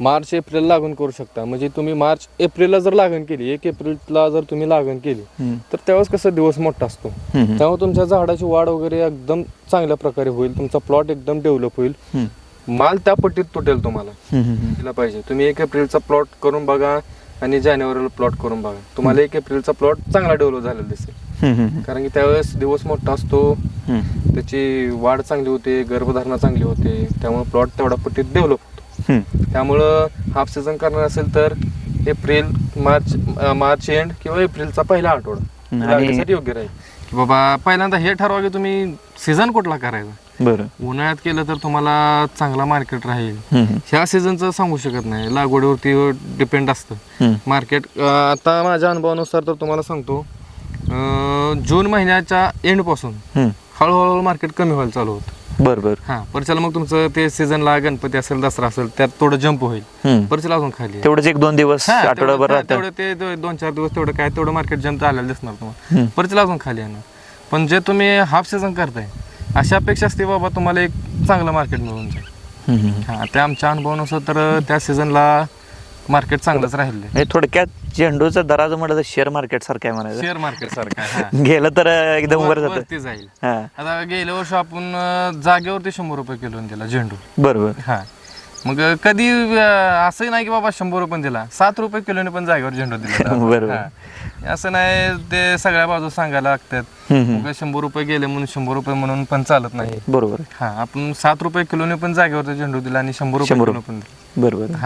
March April लागण करू शकता म्हणजे तुम्ही मार्च एप्रिलला जर लागण केली एक एप्रिलला जर तुम्ही लागण केली. तर त्यावेळेस कसं दिवस मोठा असतो. त्यामुळे तुमच्या झाडाची वाढ वगैरे एकदम चांगल्या प्रकारे होईल तुमचा प्लॉट एकदम डेव्हलप होईल. माल त्या पट्टीत तुटेल तुम्हाला. दिला पाहिजे तुम्ही एक एप्रिलचा प्लॉट करून बघा आणि जानेवारीला प्लॉट करून बघा तुम्हाला एक एप्रिलचा प्लॉट चांगला डेव्हलप झालेला दिसेल. कारण की त्यावेळेस दिवस मोठा असतो. त्याची वाढ चांगली होते गर्भधारणा चांगली होते त्यामुळे प्लॉट तेवढा पट्टीत डेव्हलप. त्यामुळं हाफ सीझन करणार असेल तर एप्रिल मार्च मार्च एंड किंवा एप्रिलचा पहिला आठवडा. लागण्यासाठी योग्य राहील. की बाबा पहिल्यांदा हे ठरवा की तुम्ही सीझन कुठला करायचा. बरं. उन्हाळ्यात केलं तर तुम्हाला चांगला मार्केट राहील. ह्या सीझनचं सांगू शकत नाही. लागवडीवरती डिपेंड असतं. मार्केट आता माझ्या अनुभवानुसार तर तुम्हाला सांगतो जून महिन्याच्या एंडपासून हम्म. हळूहळू मार्केट कमी व्हायला चालू होतं. बरं बरं हां परच्याला मग तुमचं ते सीझनला गणपती असेल दसरा असेल त्यात थोडं जंप होईल हम्म. परच्याला अजून खाली आहे. तेवढंच एक दोन दिवस हां, आठवडाभर तेवढं- राहतं तेवढं ते दो- दोन चार दिवस तेवढं काय तेवढं मार्केट जंप आलेलं दिसणार तुम्हाला हम्म. परच्याला अजून खाली येणार पण जे तुम्ही हाफ सीझन करताय अशा अपेक्षा असते बाबा तुम्हाला एक चांगलं मार्केट मिळून जाईल हम्म. हम्म. हां त्या आमच्या अनुभवानुसार तर त्या सीझनला मार्केट चांगलंच राहिलं म्हणजे थोडक्यात झेंडूचं दराचं म्हटलं तर शेअर मार्केट सारखं आहे म्हणायचं. शेअर मार्केट सारखं हां. गेलं तर एकदम वर जातं. वरती जाईल. हा. आता गेल्या वर्षी आपण अं, जागेवरती शंभर रुपये किलो दिला झेंडू. बरोबर. हा. मग कधी अं, असंही नाही की बाबा शंभर रुपये दिला. सात रुपये किलोने पण जागेवर झेंडू दिला. बरोबर. हा. असं नाही ते सगळ्या बाजू सांगायला लागतात. हम्म, हम्म. मग शंभर रुपये गेले म्हणून शंभर रुपये म्हणून पण चालत नाही. बरोबर. हा आपण सात रुपये किलोने पण जागेवरती झेंडू दिला आणि शंभर रुपये शंभर किलो पण दिला. बरोबर.